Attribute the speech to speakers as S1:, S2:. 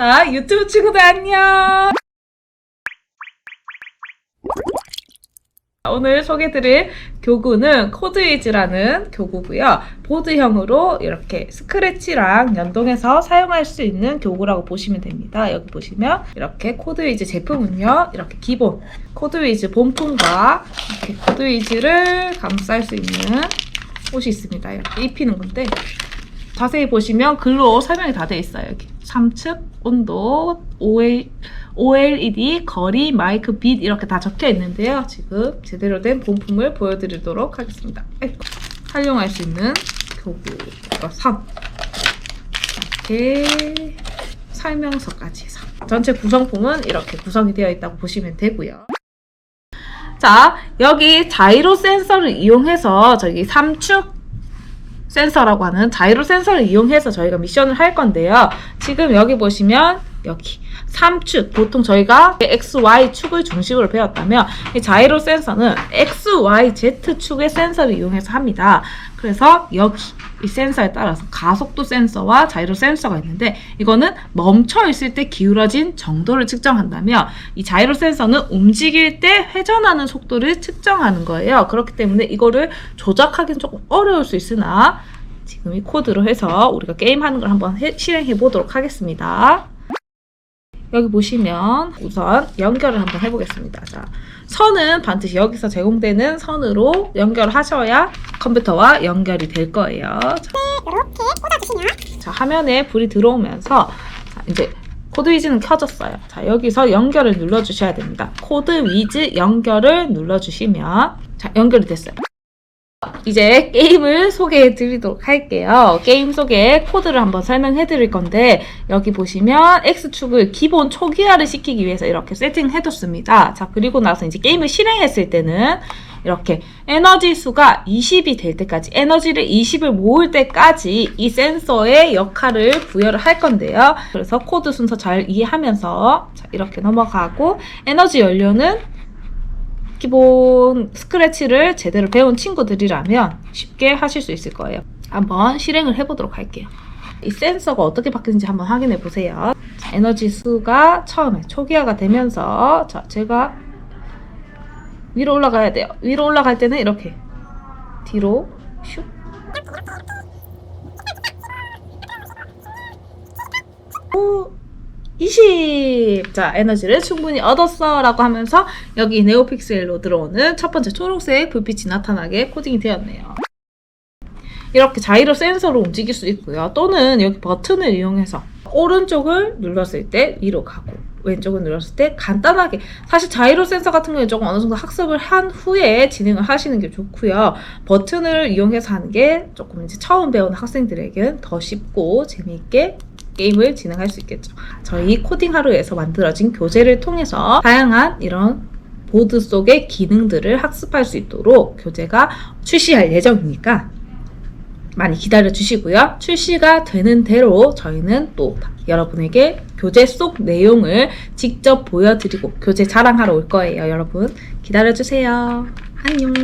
S1: 자, 유튜브 친구들 안녕! 오늘 소개드릴 교구는 코드위즈라는 교구고요. 보드형으로 이렇게 스크래치랑 연동해서 사용할 수 있는 교구라고 보시면 됩니다. 여기 보시면 이렇게 코드위즈 제품은요. 이렇게 기본 코드위즈 본품과 이렇게 코드위즈를 감쌀 수 있는 옷이 있습니다. 이렇게 입히는 건데 자세히 보시면 글로 설명이 다 되어 있어요. 여기 3측 온도, OL, OLED, 거리, 마이크, 빛 이렇게 다 적혀 있는데요. 지금 제대로 된 본품을 보여드리도록 하겠습니다. 아이고, 활용할 수 있는 교구가 3 이렇게 설명서까지 해서 전체 구성품은 이렇게 구성이 되어 있다고 보시면 되고요. 자, 여기 자이로 센서를 이용해서 저기 3축 센서라고 하는 자이로 센서를 이용해서 저희가 미션을 할 건데요. 지금 여기 보시면 여기 3축 보통 저희가 X, Y 축을 중심으로 배웠다면 이 자이로 센서는 X, Y, Z 축의 센서를 이용해서 합니다. 그래서 여기 이 센서에 따라서 가속도 센서와 자이로 센서가 있는데 이거는 멈춰 있을 때 기울어진 정도를 측정한다면 이 자이로 센서는 움직일 때 회전하는 속도를 측정하는 거예요. 그렇기 때문에 이거를 조작하기는 조금 어려울 수 있으나 지금 이 코드로 해서 우리가 게임하는 걸 한번 해- 실행해 보도록 하겠습니다. 여기 보시면 우선 연결을 한번 해보겠습니다. 자, 선은 반드시 여기서 제공되는 선으로 연결을 하셔야 컴퓨터와 연결이 될 거예요. 자,
S2: 이렇게 꽂아주시면
S1: 자, 화면에 불이 들어오면서 자, 이제 코드 위즈는 켜졌어요. 자, 여기서 연결을 눌러주셔야 됩니다. 코드 위즈 연결을 눌러주시면 자, 연결이 됐어요. 이제 게임을 소개해 드리도록 할게요. 게임 속에 코드를 한번 설명해 드릴 건데, 여기 보시면 X축을 기본 초기화를 시키기 위해서 이렇게 세팅해 뒀습니다. 자, 그리고 나서 이제 게임을 실행했을 때는 이렇게 에너지 수가 20이 될 때까지, 에너지를 20을 모을 때까지 이 센서의 역할을 부여를 할 건데요. 그래서 코드 순서 잘 이해하면서 자, 이렇게 넘어가고, 에너지 연료는 기본 스크래치를 제대로 배운 친구들이라면 쉽게 하실 수 있을 거예요. 한번 실행을 해보도록 할게요. 이 센서가 어떻게 바뀌는지 한번 확인해 보세요. 자, 에너지 수가 처음에 초기화가 되면서 자, 제가 위로 올라가야 돼요. 위로 올라갈 때는 이렇게 뒤로 슉. 오, 20! 자, 에너지를 충분히 얻었어. 라고 하면서 여기 네오픽셀로 들어오는 첫 번째 초록색 불빛이 나타나게 코딩이 되었네요. 이렇게 자이로 센서로 움직일 수 있고요. 또는 여기 버튼을 이용해서 오른쪽을 눌렀을 때 위로 가고 왼쪽을 눌렀을 때 간단하게 사실 자이로 센서 같은 경우에 조금 어느 정도 학습을 한 후에 진행을 하시는 게 좋고요. 버튼을 이용해서 하는 게 조금 이제 처음 배우는 학생들에게는 더 쉽고 재미있게 게임을 진행할 수 있겠죠. 저희 코딩 하루에서 만들어진 교재를 통해서 다양한 이런 보드 속의 기능들을 학습할 수 있도록 교재가 출시할 예정이니까 많이 기다려 주시고요. 출시가 되는 대로 저희는 또 여러분에게 교재 속 내용을 직접 보여드리고 교재 자랑하러 올 거예요, 여러분. 기다려 주세요. 안녕.